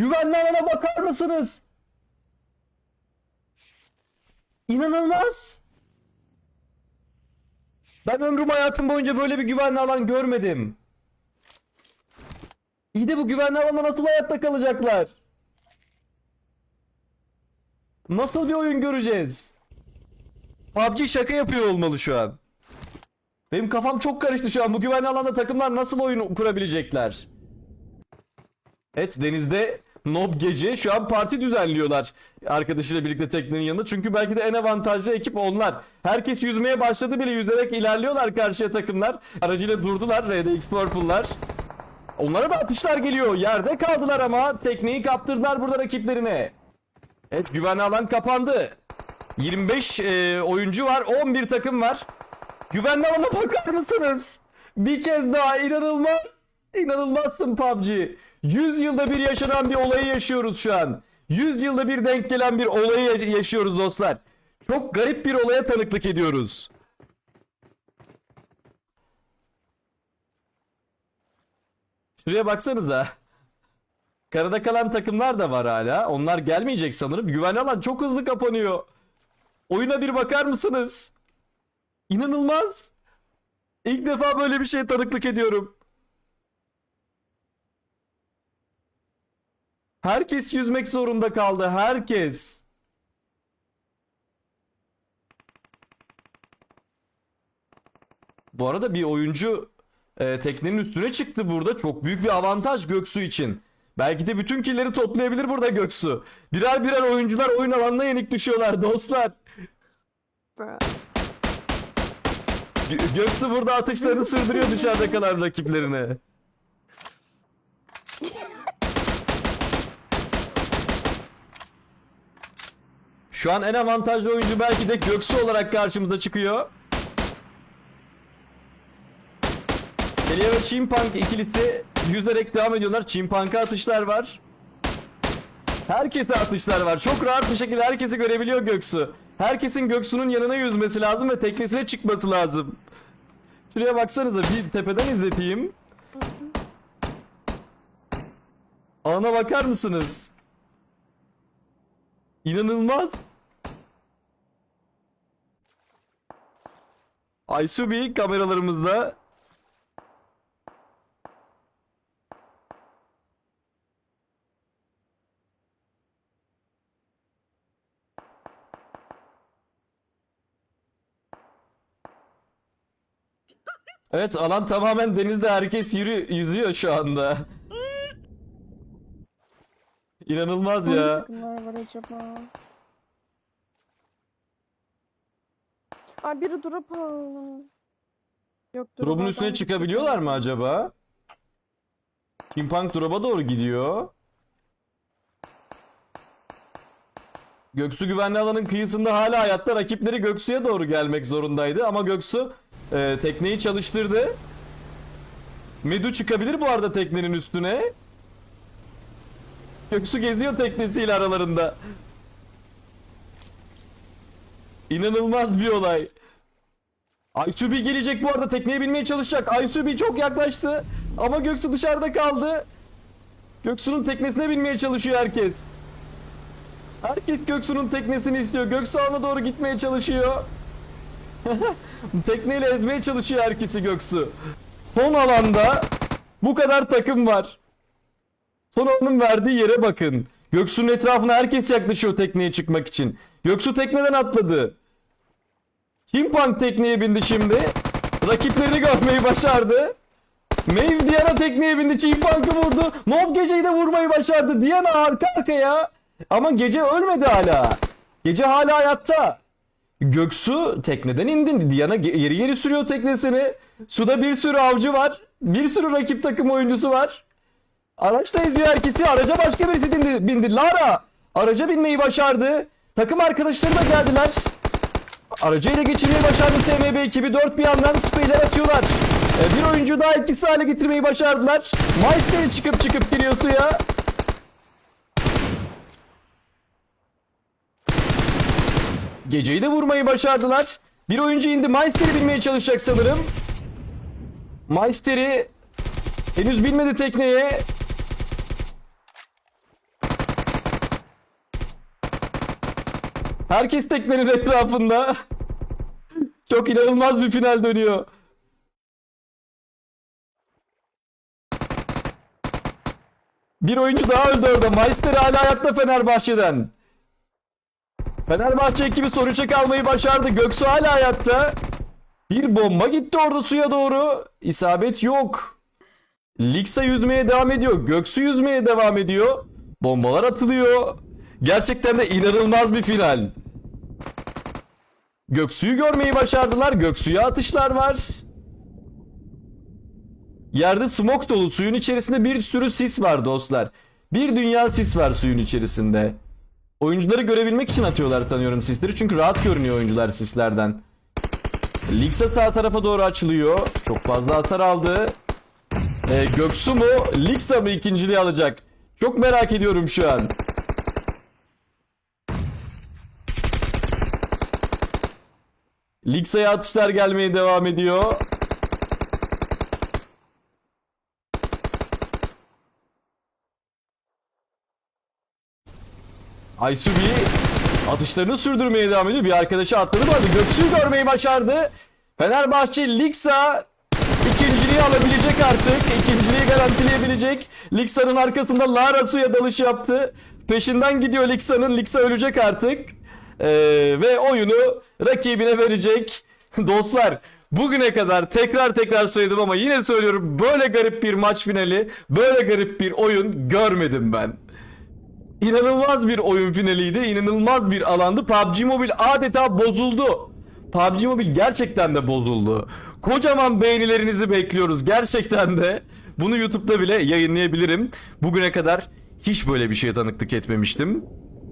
Güvenli alana bakar mısınız? İnanılmaz. Ben ömrüm hayatım boyunca böyle bir güvenli alan görmedim. İyi de bu güvenli alanda nasıl hayatta kalacaklar? Nasıl bir oyun göreceğiz? PUBG şaka yapıyor olmalı şu an. Benim kafam çok karıştı şu an. Bu güvenli alanda takımlar nasıl oyun kurabilecekler? Evet denizde Nob gece şu an parti düzenliyorlar arkadaşıyla birlikte teknenin yanında. Çünkü belki de en avantajlı ekip onlar. Herkes yüzmeye başladı bile yüzerek ilerliyorlar karşıya takımlar. Aracıyla durdular RDX Purple'lar. Onlara da atışlar geliyor. Yerde kaldılar ama tekneyi kaptırdılar burada rakiplerine. Evet güvenli alan kapandı. 25 e, oyuncu var 11 takım var. Güvenli alana bakar mısınız? Bir kez daha inanılmaz. İnanılmazsın PUBG. 100 yılda bir yaşanan bir olayı yaşıyoruz şu an. 100 yılda bir denk gelen bir olayı ya- yaşıyoruz dostlar. Çok garip bir olaya tanıklık ediyoruz. Şuraya baksanıza. Karada kalan takımlar da var hala. Onlar gelmeyecek sanırım. Güvenli alan çok hızlı kapanıyor. Oyuna bir bakar mısınız? İnanılmaz. İlk defa böyle bir şeye tanıklık ediyorum. Herkes yüzmek zorunda kaldı. Herkes. Bu arada bir oyuncu e, teknenin üstüne çıktı burada. Çok büyük bir avantaj Göksu için. Belki de bütün killeri toplayabilir burada Göksu. Birer birer oyuncular oyun alanına yenik düşüyorlar dostlar. Gö- Göksu burada atışlarını sürdürüyor dışarıda kalan rakiplerine. Şu an en avantajlı oyuncu belki de Göksu olarak karşımıza çıkıyor. Elia ve Chimpunk ikilisi yüzerek devam ediyorlar. Chimpank'a atışlar var. Herkese atışlar var. Çok rahat bir şekilde herkesi görebiliyor Göksu. Herkesin Göksu'nun yanına yüzmesi lazım ve teknesine çıkması lazım. Şuraya baksanıza bir tepeden izleteyim. Alana bakar mısınız? İnanılmaz. Aysubi kameralarımızda. Evet alan tamamen denizde herkes yürü yüzüyor şu anda. İnanılmaz Hangi ya. takımlar var acaba? Ay biri drop aldı. Yok drop Drop'un üstüne hangi çıkabiliyorlar mı acaba? Kimpunk drop'a doğru gidiyor. Göksu güvenli alanın kıyısında hala hayatta rakipleri Göksu'ya doğru gelmek zorundaydı ama Göksu e, tekneyi çalıştırdı. Medu çıkabilir bu arada teknenin üstüne. Göksu geziyor teknesiyle aralarında. İnanılmaz bir olay. Aysubi gelecek bu arada tekneye binmeye çalışacak. Aysubi çok yaklaştı. Ama Göksu dışarıda kaldı. Göksu'nun teknesine binmeye çalışıyor herkes. Herkes Göksu'nun teknesini istiyor. Göksu alana doğru gitmeye çalışıyor. Tekneyle ezmeye çalışıyor herkesi Göksu. Son alanda bu kadar takım var. Son onun verdiği yere bakın. Göksu'nun etrafına herkes yaklaşıyor tekneye çıkmak için. Göksu tekneden atladı. Kimpang tekneye bindi şimdi. Rakiplerini görmeyi başardı. Maeve Diana tekneye bindi. Chimpang'ı vurdu. Mob geceyi de vurmayı başardı. Diana arka arkaya. Ama gece ölmedi hala. Gece hala hayatta. Göksu tekneden indi. Diana geri geri sürüyor teknesini. Suda bir sürü avcı var. Bir sürü rakip takım oyuncusu var. Araçta eziyor herkesi. Araca başka birisi bindi. bindi. Lara araca binmeyi başardı. Takım arkadaşları da geldiler. Aracı ele geçirmeyi başardı TMB ekibi. Dört bir yandan spreyler atıyorlar. Ee, bir oyuncu daha etkisiz hale getirmeyi başardılar. Meister'i çıkıp çıkıp giriyor suya. Geceyi de vurmayı başardılar. Bir oyuncu indi. Meister'i binmeye çalışacak sanırım. Meister'i henüz binmedi tekneye. Herkes teknenin etrafında. Çok inanılmaz bir final dönüyor. Bir oyuncu daha öldü orada. Meister hala hayatta Fenerbahçe'den. Fenerbahçe ekibi soru çek almayı başardı. Göksu hala hayatta. Bir bomba gitti orada suya doğru. İsabet yok. Liksa yüzmeye devam ediyor. Göksu yüzmeye devam ediyor. Bombalar atılıyor. Gerçekten de inanılmaz bir final. Göksu'yu görmeyi başardılar. Göksu'ya atışlar var. Yerde smoke dolu. Suyun içerisinde bir sürü sis var dostlar. Bir dünya sis var suyun içerisinde. Oyuncuları görebilmek için atıyorlar sanıyorum sisleri. Çünkü rahat görünüyor oyuncular sislerden. Liksa sağ tarafa doğru açılıyor. Çok fazla hasar aldı. Ee, Göksu mu? Liksa mı ikinciliği alacak? Çok merak ediyorum şu an. Liksa'ya atışlar gelmeye devam ediyor. Aysubi atışlarını sürdürmeye devam ediyor. Bir arkadaşı atladı arada. Göksu'yu görmeyi başardı. Fenerbahçe Liksa ikinciliği alabilecek artık. İkinciliği garantileyebilecek. Liksa'nın arkasında Lara suya dalış yaptı. Peşinden gidiyor Liksa'nın. Liksa ölecek artık. Ee, ve oyunu rakibine verecek. Dostlar bugüne kadar tekrar tekrar söyledim ama yine söylüyorum böyle garip bir maç finali, böyle garip bir oyun görmedim ben. İnanılmaz bir oyun finaliydi. İnanılmaz bir alandı. PUBG Mobile adeta bozuldu. PUBG Mobile gerçekten de bozuldu. Kocaman beğenilerinizi bekliyoruz. Gerçekten de. Bunu YouTube'da bile yayınlayabilirim. Bugüne kadar hiç böyle bir şeye tanıklık etmemiştim.